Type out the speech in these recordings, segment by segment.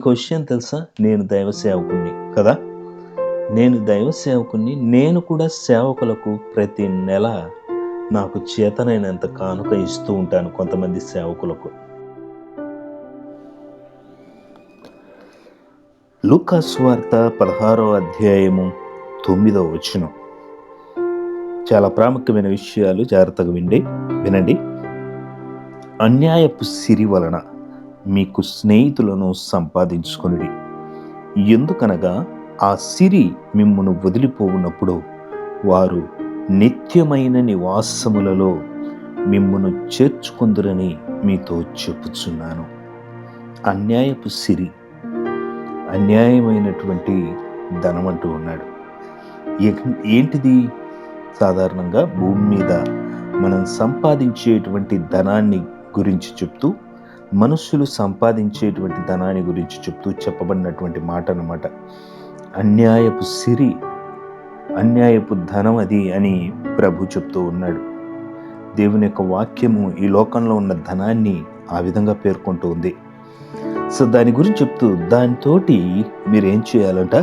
Question తెలుసా? నేను దైవ సేవకుణ్ణి కదా? నేను దైవ సేవకుణ్ణి నేను కూడా సేవకులకు ప్రతి నెల నాకు చేతనైనంత కానుక ఇస్తూ ఉంటాను కొంతమంది సేవకులకు. లూకాస్ వార్త పదహారో అధ్యాయము తొమ్మిదో వచనం. చాలా ప్రాముఖ్యమైన విషయాలు జాగ్రత్తగా విండి వినండి. అన్యాయపు సిరి వలన మీకు స్నేహితులను సంపాదించుకొనిడి ఎందుకనగా ఆ సిరి మిమ్మను వదిలిపోవునప్పుడు వారు నిత్యమైన నివాసములలో మిమ్మను చేర్చుకుందురని మీతో చెప్పుచున్నాను. అన్యాయపు సిరి అన్యాయమైనటువంటి ధనం అంటూ ఉన్నాడు. ఏంటిది? సాధారణంగా భూమి మీద మనం సంపాదించేటువంటి ధనాన్ని గురించి చెప్తూ మనుషులు సంపాదించేటువంటి ధనాన్ని గురించి చెప్తూ చెప్పబడినటువంటి మాట అన్నమాట. అన్యాయపు సిరి అన్యాయపు ధనం అది అని ప్రభు చెప్తూ ఉన్నాడు. దేవుని యొక్క వాక్యము ఈ లోకంలో ఉన్న ధనాన్ని ఆ విధంగా పేర్కొంటూ ఉంది. సో దాని గురించి చెప్తూ దానితోటి మీరు ఏం చేయాలంట?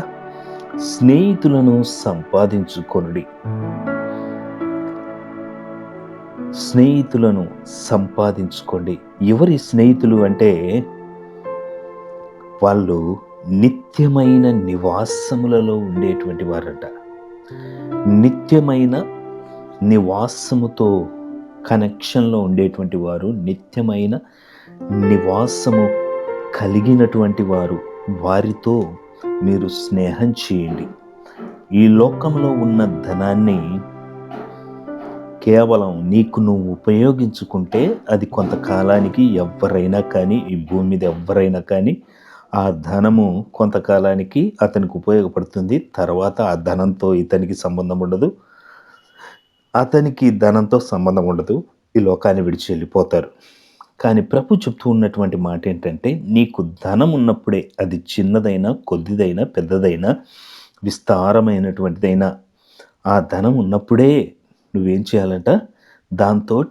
స్నేహితులను సంపాదించుకొనుడి. స్నేహితులను సంపాదించుకోండి. ఎవరి స్నేహితులు అంటే వాళ్ళు నిత్యమైన నివాసములలో ఉండేటువంటి వారట. నిత్యమైన నివాసముతో కనెక్షన్లో ఉండేటువంటి వారు నిత్యమైన నివాసము కలిగినటువంటి వారు వారితో మీరు స్నేహం చేయండి. ఈ లోకంలో ఉన్న ధనాన్ని కేవలం నీకు నువ్వు ఉపయోగించుకుంటే అది కొంతకాలానికి ఎవరైనా కానీ ఈ భూమి మీద ఎవరైనా కానీ ఆ ధనము కొంతకాలానికి అతనికి ఉపయోగపడుతుంది. తర్వాత ఆ ధనంతో ఇతనికి సంబంధం ఉండదు. అతనికి ధనంతో సంబంధం ఉండదు. ఈ లోకాన్ని విడిచి వెళ్ళిపోతారు. కానీ ప్రభు చెప్తూ ఉన్నటువంటి మాట ఏంటంటే నీకు ధనం ఉన్నప్పుడే అది చిన్నదైనా కొద్దిదైనా పెద్దదైనా విస్తారమైనటువంటిదైనా ఆ ధనం ఉన్నప్పుడే నువ్వేం చేయాలంట? దాంతో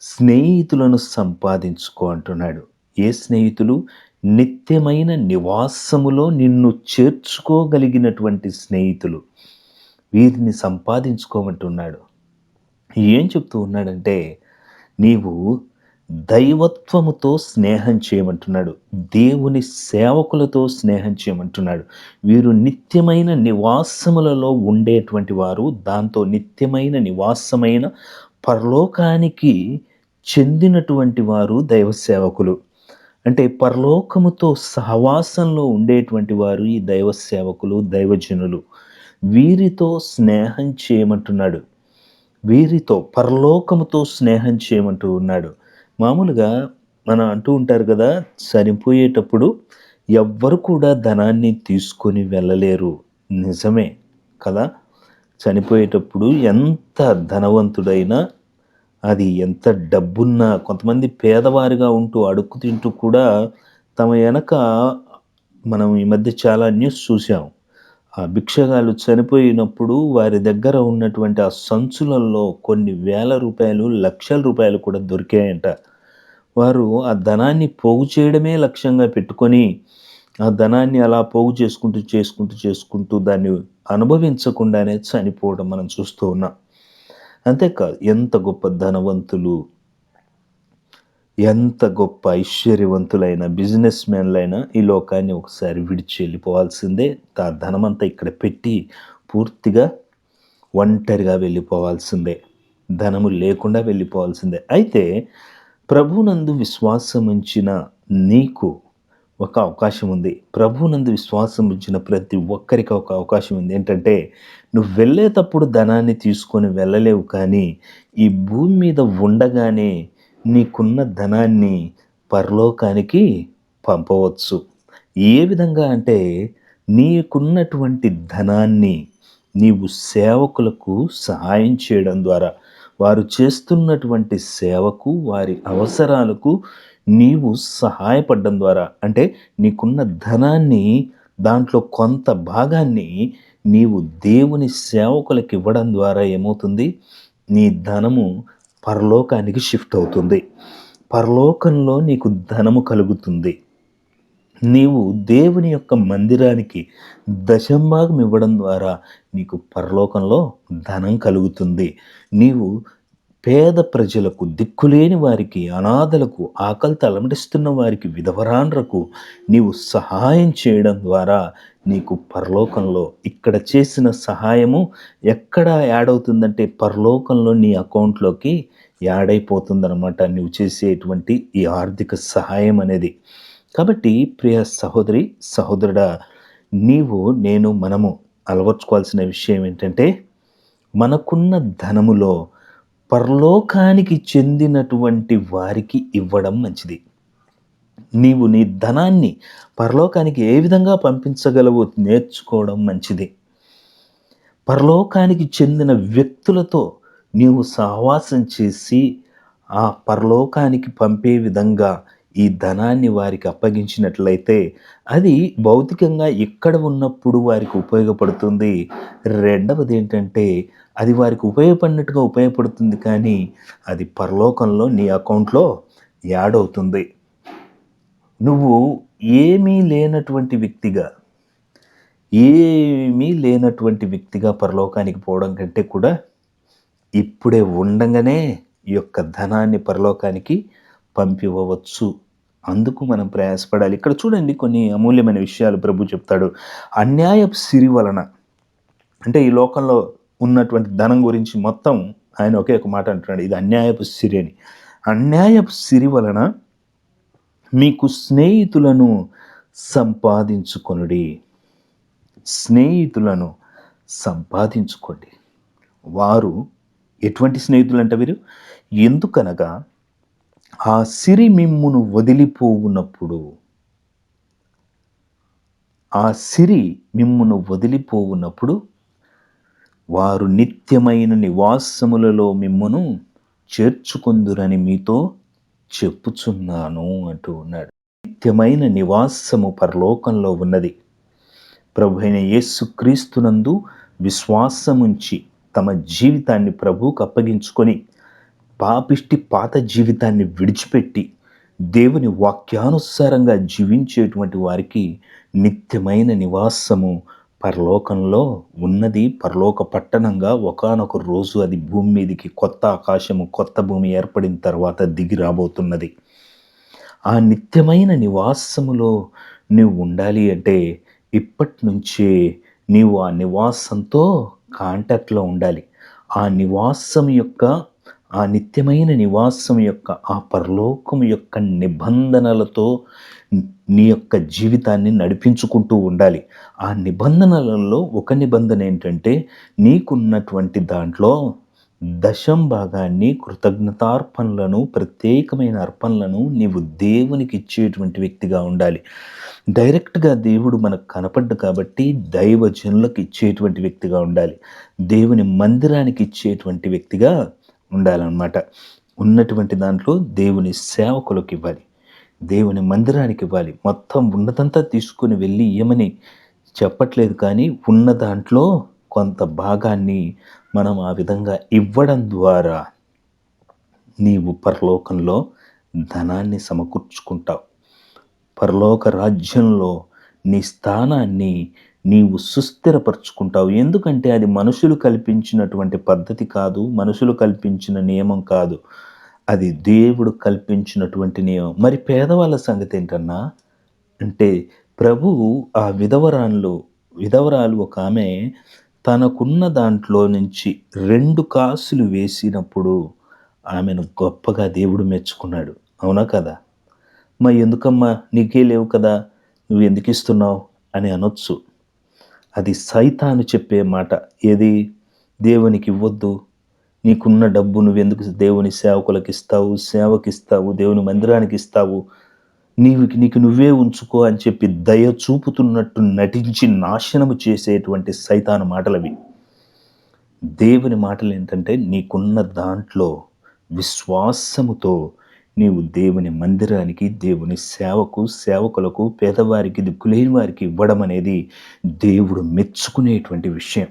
స్నేహితులను సంపాదించుకో అంటున్నాడు. ఏ స్నేహితులు? నిత్యమైన నివాసములో నిన్ను చేర్చుకోగలిగినటువంటి స్నేహితులు. వీరిని సంపాదించుకోమంటున్నాడు. ఏం చెప్తూ ఉన్నాడంటే నీవు దైవత్వముతో స్నేహం చేయమంటున్నాడు. దేవుని సేవకులతో స్నేహం చేయమంటున్నాడు. వీరు నిత్యమైన నివాసములలో ఉండేటువంటి వారు దాంతో నిత్యమైన నివాసమైన పరలోకానికి చెందినటువంటి వారు దైవ సేవకులు అంటే పరలోకముతో సహవాసంలో ఉండేటువంటి వారు ఈ దైవ సేవకులు దైవజనులు. వీరితో స్నేహం చేయమంటున్నాడు. వీరితో పరలోకముతో స్నేహం చేయమంటూ ఉన్నాడు మామూలుగా మనం అంటూ ఉంటారు కదా చనిపోయేటప్పుడు ఎవ్వరు కూడా ధనాన్ని తీసుకొని వెళ్ళలేరు. నిజమే కదా? చనిపోయేటప్పుడు ఎంత ధనవంతుడైనా అది ఎంత డబ్బున్నా కొంతమంది పేదవారిగా ఉంటూ అడుక్కు తింటూ కూడా తమ వెనక మనం ఈ మధ్య చాలా న్యూస్ చూసాం ఆ భిక్షగాలు చనిపోయినప్పుడు వారి దగ్గర ఉన్నటువంటి ఆ సంచులలో కొన్ని వేల రూపాయలు లక్షల రూపాయలు కూడా దొరికాయంట. వారు ఆ ధనాన్ని పోగు చేయడమే లక్ష్యంగా పెట్టుకొని ఆ ధనాన్ని అలా పోగు చేసుకుంటూ చేసుకుంటూ చేసుకుంటూ దాన్ని అనుభవించకుండానే చనిపోవడం మనం చూస్తూ ఉన్నాం. అంతేకాదు ఎంత గొప్ప ధనవంతులు ఎంత గొప్ప ఐశ్వర్యవంతులైన బిజినెస్ మ్యాన్లైనా ఈ లోకాన్ని ఒకసారి విడిచి వెళ్ళిపోవాల్సిందే. ఆ ధనమంతా ఇక్కడ పెట్టి పూర్తిగా ఒంటరిగా వెళ్ళిపోవాల్సిందే. ధనము లేకుండా వెళ్ళిపోవాల్సిందే. అయితే ప్రభునందు విశ్వాసముంచిన నీకు ఒక అవకాశం ఉంది ప్రభునందు విశ్వాసం ఉంచిన ప్రతి ఒక్కరికి ఒక అవకాశం ఉంది ఏంటంటే నువ్వు వెళ్ళేటప్పుడు ధనాన్ని తీసుకొని వెళ్ళలేవు కానీ ఈ భూమి మీద ఉండగానే నీకున్న ధనాన్ని పరలోకానికి పంపవచ్చు. ఏ విధంగా అంటే నీకున్నటువంటి ధనాన్ని నీవు సేవకులకు సహాయం చేయడం ద్వారా. వారు చేస్తున్నటువంటి సేవకు వారి అవసరాలకు నీవు సహాయపడడం ద్వారా అంటే నీకున్న ధనాన్ని దాంట్లో కొంత భాగాన్ని నీవు దేవుని సేవకులకు ఇవ్వడం ద్వారా ఏమవుతుంది? నీ ధనము పరలోకానికి షిఫ్ట్ అవుతుంది. పరలోకంలో నీకు ధనము కలుగుతుంది. నీవు దేవుని యొక్క మందిరానికి దశంభాగం ఇవ్వడం ద్వారా నీకు పరలోకంలో ధనం కలుగుతుంది. నీవు పేద ప్రజలకు దిక్కులేని వారికి అనాథలకు ఆకలి తలమటిస్తున్న వారికి విధవరాండ్రకు నీవు సహాయం చేయడం ద్వారా నీకు పరలోకంలో ఇక్కడ చేసిన సహాయము ఎక్కడ యాడ్ అవుతుందంటే పరలోకంలో నీ అకౌంట్లోకి యాడ్ అయిపోతుందన్నమాట నువ్వు చేసేటువంటి ఈ ఆర్థిక సహాయం అనేది. కాబట్టి ప్రియ సహోదరి సహోదరుడా నీవు నేను మనము అలవర్చుకోవాల్సిన విషయం ఏంటంటే మనకున్న ధనములో పరలోకానికి చెందినటువంటి వారికి ఇవ్వడం మంచిది. నీవు నీ ధనాన్ని పరలోకానికి ఏ విధంగా పంపించగలవో నేర్చుకోవడం మంచిది. పరలోకానికి చెందిన వ్యక్తులతో నీవు సహవాసం చేసి ఆ పరలోకానికి పంపే విధంగా ఈ ధనాన్ని వారికి అప్పగించినట్లయితే అది భౌతికంగా ఎక్కడ ఉన్నప్పుడు వారికి ఉపయోగపడుతుంది? రెండవది ఏంటంటే అది వారికి ఉపయోగపడినట్టుగా ఉపయోగపడుతుంది కానీ అది పరలోకంలో నీ అకౌంట్లో యాడ్ అవుతుంది నువ్వు ఏమీ లేనటువంటి వ్యక్తిగా ఏమీ లేనటువంటి వ్యక్తిగా పరలోకానికి పోవడం కంటే కూడా ఇప్పుడే ఉండగానే ఈ యొక్క ధనాన్ని పరలోకానికి పంపివ్వవచ్చు. అందుకు మనం ప్రయాసపడాలి. ఇక్కడ చూడండి కొన్ని అమూల్యమైన విషయాలు ప్రభు చెప్తాడు. అన్యాయపు సిరి వలన. అంటే ఈ లోకంలో ఉన్నటువంటి ధనం గురించి మొత్తం ఆయన ఒకే ఒక మాట అంటున్నాడు. ఇది అన్యాయపు సిరి అని. అన్యాయపు సిరి వలన మీకు స్నేహితులను సంపాదించుకొనుడి. స్నేహితులను సంపాదించుకోండి. వారు ఎటువంటి స్నేహితులు అంట వీరు? ఎందుకనగా ఆ సిరి మిమ్మును వదిలిపోవునప్పుడు ఆ సిరి మిమ్మును వదిలిపోవునప్పుడు వారు నిత్యమైన నివాసములలో మిమ్మును చేర్చుకుందురని మీతో చెప్పుచున్నాను అంటూ ఉన్నాడు. నిత్యమైన నివాసము పరలోకంలో ఉన్నది. ప్రభు అయిన యేసుక్రీస్తునందు విశ్వాసముంచి తమ జీవితాన్ని ప్రభువుకు అప్పగించుకొని పాపిష్టి పాత జీవితాన్ని విడిచిపెట్టి దేవుని వాక్యానుసారంగా జీవించేటువంటి వారికి నిత్యమైన నివాసము. పరలోకంలో ఉన్నది పరలోక పట్టణంగా ఒకనొక రోజు అది భూమి మీదకి కొత్త ఆకాశము కొత్త భూమి ఏర్పడిన తర్వాత దిగి రాబోతున్నది. ఆ నిత్యమైన నివాసములో నువ్వు ఉండాలి అంటే ఇప్పటి నుంచే నీవు ఆ నివాసంతో కాంటాక్ట్లో ఉండాలి. ఆ నివాసం యొక్క ఆ నిత్యమైన నివాసం యొక్క ఆ పరలోకం యొక్క నిబంధనలతో నీ యొక్క జీవితాన్ని నడిపించుకుంటూ ఉండాలి. ఆ నిబంధనలలో ఒక నిబంధన ఏంటంటే నీకున్నటువంటి దాంట్లో దశం భాగాన్ని కృతజ్ఞతార్పణలను ప్రత్యేకమైన అర్పణలను నీవు దేవునికి ఇచ్చేటువంటి వ్యక్తిగా ఉండాలి. డైరెక్ట్గా దేవుడు మనకు కనపడ్డు కాబట్టి దైవజనులకు ఇచ్చేటువంటి వ్యక్తిగా ఉండాలి. దేవుని మందిరానికి ఇచ్చేటువంటి వ్యక్తిగా ఉండాలన్నమాట. ఉన్నటువంటి దాంట్లో దేవుని సేవకులకు ఇవ్వాలి దేవుని మందిరానికి ఇవ్వాలి మొత్తం ఉన్నదంతా తీసుకుని వెళ్ళి ఏమని చెప్పట్లేదు కానీ ఉన్న దాంట్లో కొంత భాగాన్ని మనం ఆ విధంగా ఇవ్వడం ద్వారా నీవు పరలోకంలో ధనాన్ని సమకూర్చుకుంటావు. పరలోక రాజ్యంలో నీ స్థానాన్ని నీవు సుస్థిరపరుచుకుంటావు. ఎందుకంటే అది మనుషులు కల్పించినటువంటి పద్ధతి కాదు మనుషులు కల్పించిన నియమం కాదు. అది దేవుడు కల్పించినటువంటి నియమం. మరి పేదవాళ్ళ సంగతి ఏంటన్నా? అంటే ప్రభువు ఆ విధవరాన్లు విధవరాలు ఒక ఆమె తనకున్న దాంట్లో నుంచి రెండు కాసులు వేసినప్పుడు ఆమెను గొప్పగా దేవుడు మెచ్చుకున్నాడు. అవునా కదా? మా ఎందుకమ్మా? నీకే లేవు కదా? నువ్వు ఎందుకు ఇస్తున్నావు? అని అనొచ్చు. అది సైతాను చెప్పే మాట. ఏది? దేవునికి ఇవ్వద్దు. నీకున్న డబ్బు నువ్వెందుకు దేవుని సేవకులకు ఇస్తావు సేవకిస్తావు? దేవుని మందిరానికి ఇస్తావు నీవు నీకు నువ్వే ఉంచుకో అని చెప్పి దయ చూపుతున్నట్టు నటించి నాశనము చేసేటువంటి సైతాను మాటలవి. దేవుని మాటలు ఏంటంటే నీకున్న దాంట్లో విశ్వాసముతో నీవు దేవుని మందిరానికి దేవుని సేవకు సేవకులకు పేదవారికి దిక్కులేని వారికి ఇవ్వడం అనేది దేవుడు మెచ్చుకునేటువంటి విషయం.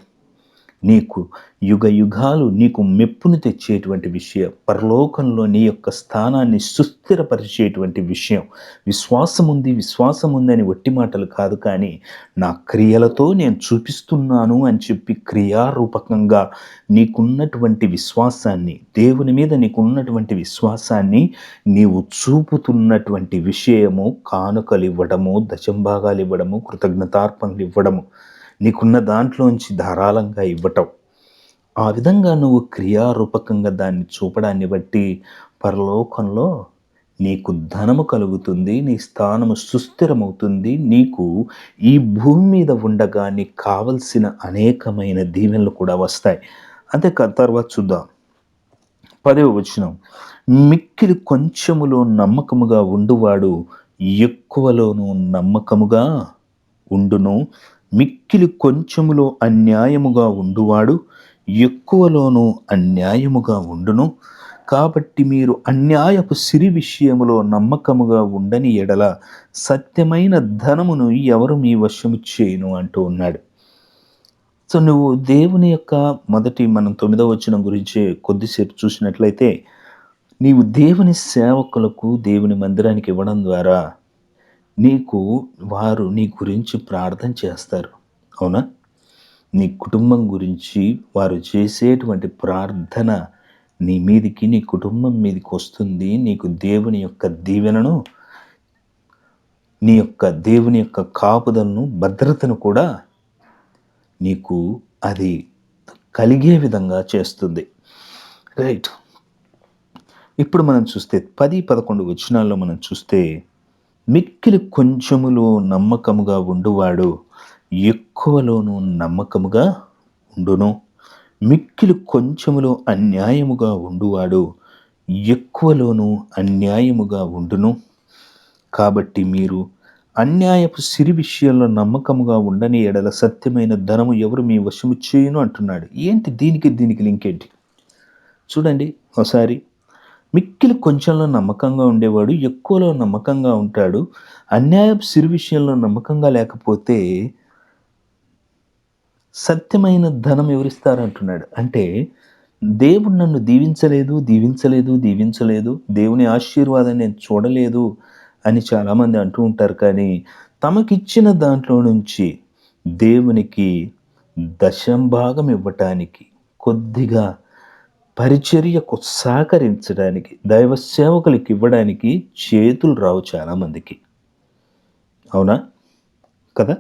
నీకు యుగ యుగాలు నీకు మెప్పును తెచ్చేటువంటి విషయం పరలోకంలో నీ యొక్క స్థానాన్ని సుస్థిరపరిచేటువంటి విషయం. విశ్వాసం ఉంది విశ్వాసం ఉందని వట్టి మాటలు కాదు కానీ నా క్రియలతో నేను చూపిస్తున్నాను అని చెప్పి క్రియారూపకంగా నీకున్నటువంటి విశ్వాసాన్ని దేవుని మీద నీకున్నటువంటి విశ్వాసాన్ని నీవు చూపుతున్నటువంటి విషయము కానుకలు ఇవ్వడము దశంభాగాలు ఇవ్వడము కృతజ్ఞతార్పణలు ఇవ్వడము నీకున్న దాంట్లోంచి ధారాళంగా ఇవ్వటం. ఆ విధంగా నువ్వు క్రియారూపకంగా దాన్ని చూపడాన్ని బట్టి పరలోకంలో నీకు ధనము కలుగుతుంది నీ స్థానము సుస్థిరమవుతుంది నీకు ఈ భూమి మీద ఉండగా నీకు కావలసిన అనేకమైన దీవెనలు కూడా వస్తాయి. అంతే తర్వాత చూద్దాం. పదవ వచనం. మిక్కిలి కొంచెములో నమ్మకముగా ఉండువాడు ఎక్కువలోనూ నమ్మకముగా ఉండును. మిక్కిలి కొంచెములో అన్యాయముగా ఉండువాడు ఎక్కువలోనూ అన్యాయముగా ఉండును. కాబట్టి మీరు అన్యాయపు సిరి విషయములో నమ్మకముగా ఉండని ఎడల సత్యమైన ధనమును ఎవరు మీ వశము చేయను అంటూ ఉన్నాడు. సో నువ్వు దేవుని యొక్క మొదటి మనం తొమ్మిదవ వచ్చిన గురించి కొద్దిసేపు చూసినట్లయితే నీవు దేవుని సేవకులకు దేవుని మందిరానికి ఇవ్వడం ద్వారా నీకు వారు నీ గురించి ప్రార్థన చేస్తారు. అవునా? నీ కుటుంబం గురించి వారు చేసేటువంటి ప్రార్థన నీ మీదికి నీ కుటుంబం మీదకి వస్తుంది. నీకు దేవుని యొక్క దీవెనను నీ యొక్క దేవుని యొక్క కాపుదలను భద్రతను కూడా నీకు అది కలిగే విధంగా చేస్తుంది. రైట్. ఇప్పుడు మనం చూస్తే పది పదకొండు వచనాల్లో మనం చూస్తే మిక్కిలి కొంచెములో నమ్మకముగా ఉండువాడు ఎక్కువలోనూ నమ్మకముగా ఉండును. మిక్కిలి కొంచెములో అన్యాయముగా ఉండువాడు ఎక్కువలోనూ అన్యాయముగా ఉండును. కాబట్టి మీరు అన్యాయపు సిరి విషయంలో నమ్మకముగా ఉండని ఎడల సత్యమైన ధనము ఎవరు మీ వశము చేయను అంటున్నాడు. ఏంటి దీనికి దీనికి లింక్ ఏంటి చూడండి ఒకసారి. మిక్కిలి కొంచెంలో నమ్మకంగా ఉండేవాడు ఎక్కువలో నమ్మకంగా ఉంటాడు. అన్యాయపు సిరి విషయంలో నమ్మకంగా లేకపోతే సత్యమైన ధనం ఎవరిస్తారంటున్నాడు. అంటే దేవుడు నన్ను దీవించలేదు దీవించలేదు దీవించలేదు దేవుని ఆశీర్వాదం నేను చూడలేదు అని చాలామంది అంటూ ఉంటారు. కానీ తమకిచ్చిన దాంట్లో నుంచి దేవునికి దశంభాగం ఇవ్వటానికి కొద్దిగా పరిచర్యకు సహకరించడానికి దైవ సేవకులకి ఇవ్వడానికి చేతులు రావు చాలామందికి. అవునా? కదా?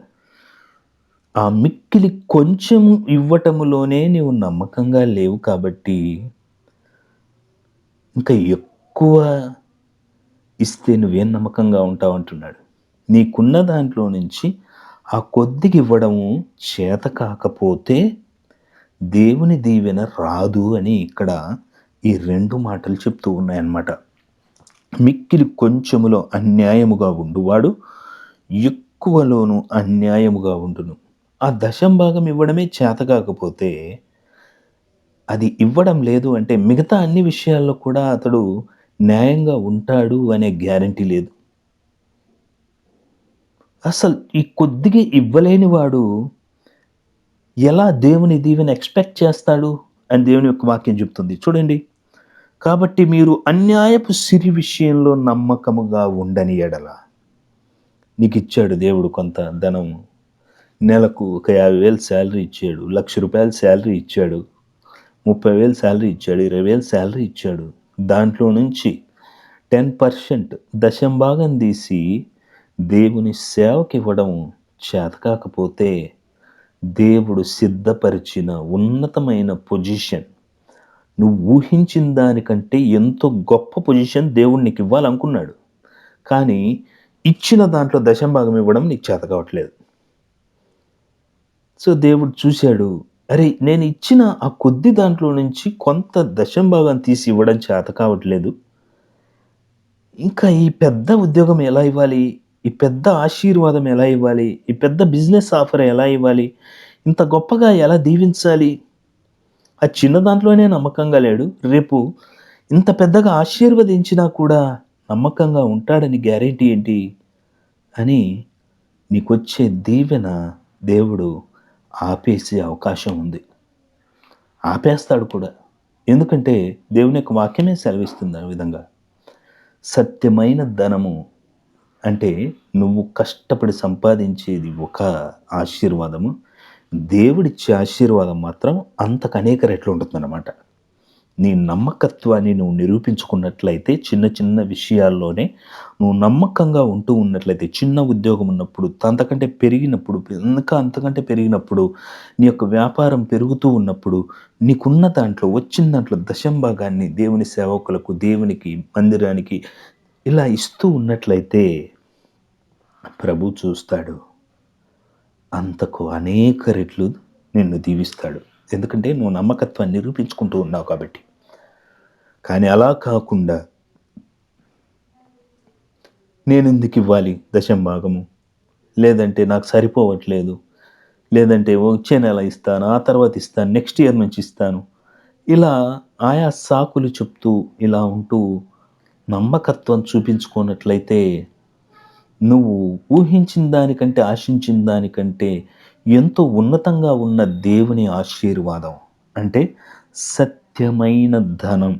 ఆ మిక్కిలి కొంచెం ఇవ్వటములోనే నీవు నమ్మకంగా లేవు కాబట్టి ఇంకా ఎక్కువ ఇస్తే నువ్వేం నమ్మకంగా ఉంటావు అంటున్నాడు. నీకున్న దాంట్లో నుంచి ఆ కొద్దికి ఇవ్వడము చేత కాకపోతే దేవుని దీవెన రాదు అని ఇక్కడ ఈ రెండు మాటలు చెప్తూ ఉన్నాయన్నమాట. మిక్కిలి కొంచెములో అన్యాయముగా ఉండువాడు ఎక్కువలోను అన్యాయముగా ఉండును. ఆ దశం భాగం ఇవ్వడమే చేత కాకపోతే అది ఇవ్వడం లేదు అంటే మిగతా అన్ని విషయాల్లో కూడా అతడు న్యాయంగా ఉంటాడు అనే గ్యారంటీ లేదు. అసలు ఈ కొద్దిగా ఇవ్వలేని వాడు ఎలా దేవుని దీవెని ఎక్స్పెక్ట్ చేస్తాడు అని దేవుని యొక్క వాక్యం చెప్తుంది చూడండి. కాబట్టి మీరు అన్యాయపు సిరి విషయంలో నమ్మకముగా ఉండని ఎడల నీకు ఇచ్చాడు దేవుడు కొంత ధనము నెలకు ఒక యాభై వేలు శాలరీ ఇచ్చాడు. లక్ష రూపాయలు శాలరీ ఇచ్చాడు. ముప్పై వేలు శాలరీ ఇచ్చాడు. ఇరవై వేలు శాలరీ ఇచ్చాడు. దాంట్లో నుంచి టెన్ పర్సెంట్ దశం భాగం తీసి దేవుని సేవకి ఇవ్వడం చేతకాకపోతే దేవుడు సిద్ధపరిచిన ఉన్నతమైన పొజిషన్. నువ్వు ఊహించిన దానికంటే ఎంతో గొప్ప పొజిషన్ దేవుడు నీకు ఇవ్వాలనుకున్నాడు. కానీ ఇచ్చిన దాంట్లో దశం భాగం ఇవ్వడం నీకు చేత కావట్లేదు. సో దేవుడు చూశాడు అరే నేను ఇచ్చిన ఆ కొద్ది దాంట్లో నుంచి కొంత దశం భాగం తీసి ఇవ్వడం చేత కావట్లేదు. ఇంకా ఈ పెద్ద ఉద్యోగం ఎలా ఇవ్వాలి? ఈ పెద్ద ఆశీర్వాదం ఎలా ఇవ్వాలి? ఈ పెద్ద బిజినెస్ ఆఫర్ ఎలా ఇవ్వాలి? ఇంత గొప్పగా ఎలా దీవించాలి? ఆ చిన్న దాంట్లోనే నమ్మకంగా లేడు. రేపు ఇంత పెద్దగా ఆశీర్వదించినా కూడా నమ్మకంగా ఉంటాడని గ్యారెంటీ ఏంటి? అని నీకొచ్చే దీవెన దేవుడు ఆపేసే అవకాశం ఉంది. ఆపేస్తాడు కూడా. ఎందుకంటే దేవుని యొక్క వాక్యమే సెలవిస్తుంది ఆ విధంగా. సత్యమైన ధనము అంటే నువ్వు కష్టపడి సంపాదించేది ఒక ఆశీర్వాదము. దేవుడిచ్చే ఆశీర్వాదం మాత్రం అంతకు అనేక రెట్లు ఉంటుందన్నమాట. నీ నమ్మకత్వాన్ని నువ్వు నిరూపించుకున్నట్లయితే చిన్న చిన్న విషయాల్లోనే నువ్వు నమ్మకంగా ఉంటూ ఉన్నట్లయితే చిన్న ఉద్యోగం ఉన్నప్పుడు అంతకంటే పెరిగినప్పుడు ఇంకా అంతకంటే పెరిగినప్పుడు నీ యొక్క వ్యాపారం పెరుగుతూ ఉన్నప్పుడు నీకున్న దాంట్లో వచ్చిన దాంట్లో దశంభాగాన్ని దేవుని సేవకులకు దేవునికి మందిరానికి ఇలా ఇస్తూ ఉన్నట్లయితే ప్రభు చూస్తాడు. అంతకు అనేక రెట్లు నిన్ను దీవిస్తాడు. ఎందుకంటే నువ్వు నమ్మకత్వాన్ని నిరూపించుకుంటూ ఉన్నావు కాబట్టి. కానీ అలా కాకుండా నేను ఎందుకు ఇవ్వాలి దశం భాగము? లేదంటే నాకు సరిపోవట్లేదు. లేదంటే వచ్చే నెల ఇస్తాను ఆ తర్వాత ఇస్తాను నెక్స్ట్ ఇయర్ నుంచి ఇస్తాను. ఇలా ఆయా సాకులు చెప్తూ ఇలా ఉంటూ నమ్మకత్వం చూపించుకున్నట్లయితే నువ్వు ఊహించిన దానికంటే ఆశించిన దానికంటే ఎంతో ఉన్నతంగా ఉన్న దేవుని ఆశీర్వాదం. అంటే సత్యమైన ధనం.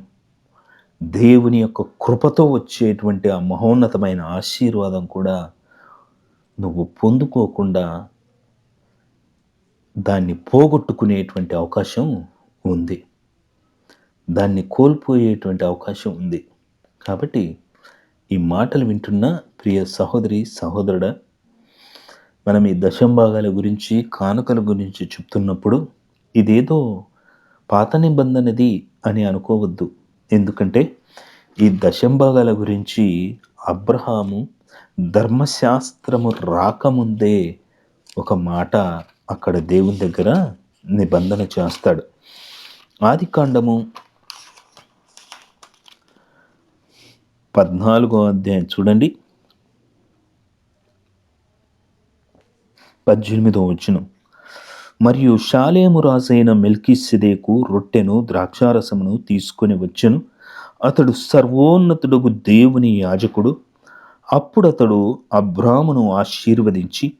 దేవుని యొక్క కృపతో వచ్చేటువంటి ఆ మహోన్నతమైన ఆశీర్వాదం కూడా నువ్వు పొందుకోకుండా దాన్ని పోగొట్టుకునేటువంటి అవకాశం ఉంది. దాన్ని కోల్పోయేటువంటి అవకాశం ఉంది. కాబట్టి ఈ మాటలు వింటున్న ప్రియ సహోదరి సహోదరుడ మనం ఈ దశంభాగాల గురించి కానుకల గురించి చెప్తున్నప్పుడు ఇదేదో పాత నిబంధనది అని అనుకోవద్దు. ఎందుకంటే ఈ దశంభాగాల గురించి అబ్రహాము ధర్మశాస్త్రము రాకముందే ఒక మాట అక్కడ దేవుని దగ్గర నిబంధన చేస్తాడు. ఆది కాండము పద్నాలుగో అధ్యాయం చూడండి. పద్దెనిమిదో వచ్చినం మరియు షాలేము రాజైన మెల్కిసిదేకు రొట్టెను ద్రాక్షారసమును తీసుకొని వచ్చెను. అతడు సర్వోన్నతుడుగు దేవుని యాజకుడు. అప్పుడు అతడు అబ్రామును ఆశీర్వదించి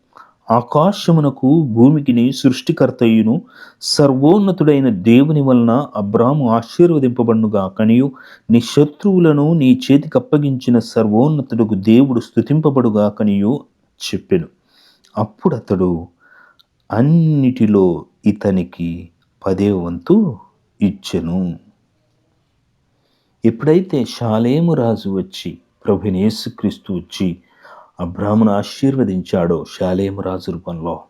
ఆకాశమునకు భూమికిని సృష్టికర్తయును సర్వోన్నతుడైన దేవుని వలన అబ్రాము ఆశీర్వదింపబడునుగా. కనియు నీ శత్రువులను నీ చేతికి అప్పగించిన సర్వోన్నతుడుకు దేవుడు స్థుతింపబడుగా కనియు చెప్పెను. అప్పుడు అతడు అన్నిటిలో ఇతనికి పదే వంతు ఇచ్చెను. ఎప్పుడైతే షాలేము రాజు వచ్చి ప్రభునేసుక్రీస్తు వచ్చి అబ్రామును ఆశీర్వదించాడో షాలేము రాజు రూపంలో.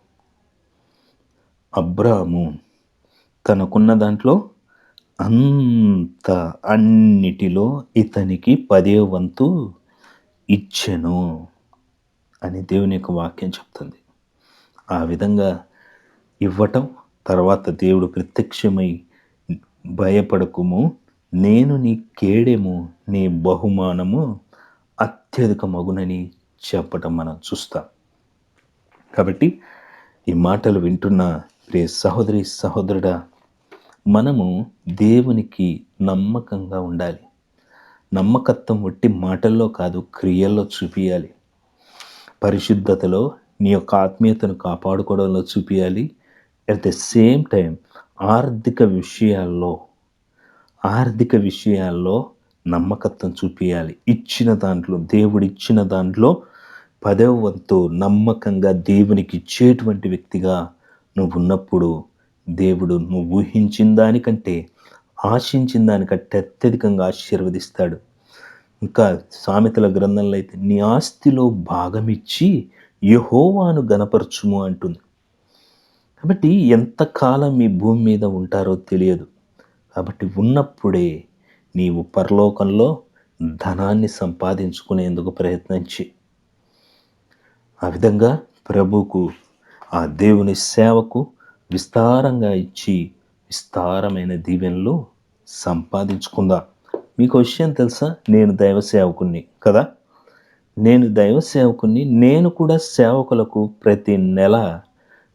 అబ్రాము తనకున్న దాంట్లో అంత అన్నిటిలో ఇతనికి పదే వంతు ఇచ్చెను అని దేవుని యొక్క వాక్యం చెప్తుంది. ఆ విధంగా ఇవ్వటం తర్వాత దేవుడు ప్రత్యక్షమై భయపడకుము నేను నీ కేడెము నీ బహుమానము అత్యధిక మగునని చెప్పటం మనం చూస్తాం. కాబట్టి ఈ మాటలు వింటున్న ప్రే సహోదరి సహోదరుడా మనము దేవునికి నమ్మకంగా ఉండాలి. నమ్మకత్వం ఒట్టి మాటల్లో కాదు క్రియల్లో చూపించాలి పరిశుద్ధతలో నీ యొక్క ఆత్మీయతను కాపాడుకోవడంలో చూపించాలి అట్ ద సేమ్ టైం ఆర్థిక విషయాల్లో ఆర్థిక విషయాల్లో నమ్మకత్వం చూపించాలి ఇచ్చిన దాంట్లో దేవుడిచ్చిన దాంట్లో పదవ వంతు నమ్మకంగా దేవునికి ఇచ్చేటువంటి వ్యక్తిగా నువ్వు ఉన్నప్పుడు దేవుడు నువ్వు ఊహించిన దానికంటే ఆశించిన దానికంటే అత్యధికంగా ఆశీర్వదిస్తాడు. ఇంకా సామెతల గ్రంథంలో అయితే నీ ఆస్తిలో భాగమిచ్చి యహోవాను గనపరచుము అంటుంది. కాబట్టి ఎంతకాలం మీ భూమి మీద ఉంటారో తెలియదు. కాబట్టి ఉన్నప్పుడే నీవు పరలోకంలో ధనాన్ని సంపాదించుకునేందుకు ప్రయత్నించి ఆ విధంగా ప్రభుకు ఆ దేవుని సేవకు విస్తారంగా ఇచ్చి విస్తారమైన దీవెనలు సంపాదించుకుందా. మీకు విషయం తెలుసా? నేను దైవ సేవకుని కదా? నేను దైవ సేవకుని నేను కూడా సేవకులకు ప్రతి నెల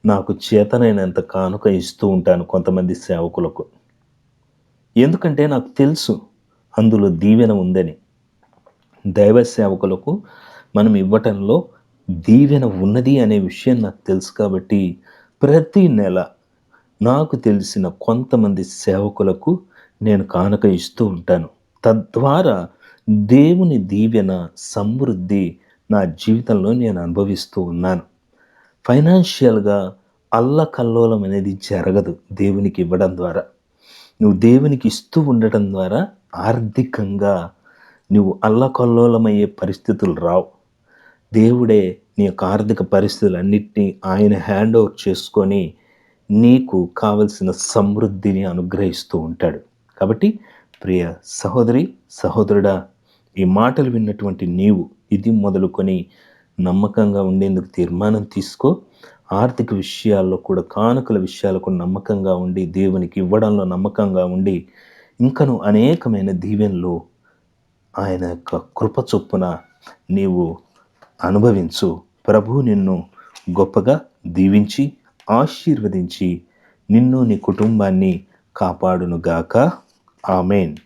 నాకు చేతనైనంత కానుక ఇస్తూ ఉంటాను కొంతమంది సేవకులకు. ఎందుకంటే నాకు తెలుసు అందులో దీవెన ఉందని. దైవ సేవకులకు మనం ఇవ్వటంలో దీవెన ఉన్నది అనే విషయం నాకు తెలుసు కాబట్టి ప్రతి నెల నాకు తెలిసిన కొంతమంది సేవకులకు నేను కానుక ఇస్తూ ఉంటాను. తద్వారా దేవుని దీవెన సమృద్ధి నా జీవితంలో నేను అనుభవిస్తూ ఉన్నాను. ఫైనాన్షియల్గా అల్లకల్లోలం అనేది జరగదు దేవునికి ఇవ్వడం ద్వారా. నువ్వు దేవునికి ఇస్తూ ఉండటం ద్వారా ఆర్థికంగా నువ్వు అల్లకల్లోలమయ్యే పరిస్థితులు రావు. దేవుడే నీ యొక్క ఆర్థిక పరిస్థితులన్నింటినీ ఆయన హ్యాండ్ ఓవర్ చేసుకొని నీకు కావలసిన సమృద్ధిని అనుగ్రహిస్తూ ఉంటాడు. కాబట్టి ప్రియ సహోదరి సహోదరుడా ఈ మాటలు విన్నటువంటి నీవు ఇది మొదలుకొని నమ్మకంగా ఉండేందుకు తీర్మానం తీసుకో. ఆర్థిక విషయాల్లో కూడా కానుకల విషయాలకు నమ్మకంగా ఉండి దేవునికి ఇవ్వడంలో నమ్మకంగా ఉండి ఇంకను అనేకమైన దీవెనలు ఆయన యొక్క కృప చొప్పున నీవు అనుభవించు. ప్రభు నిన్ను గొప్పగా దీవించి ఆశీర్వదించి నిన్ను నీ కుటుంబాన్ని కాపాడునుగాక. ఆమెన్.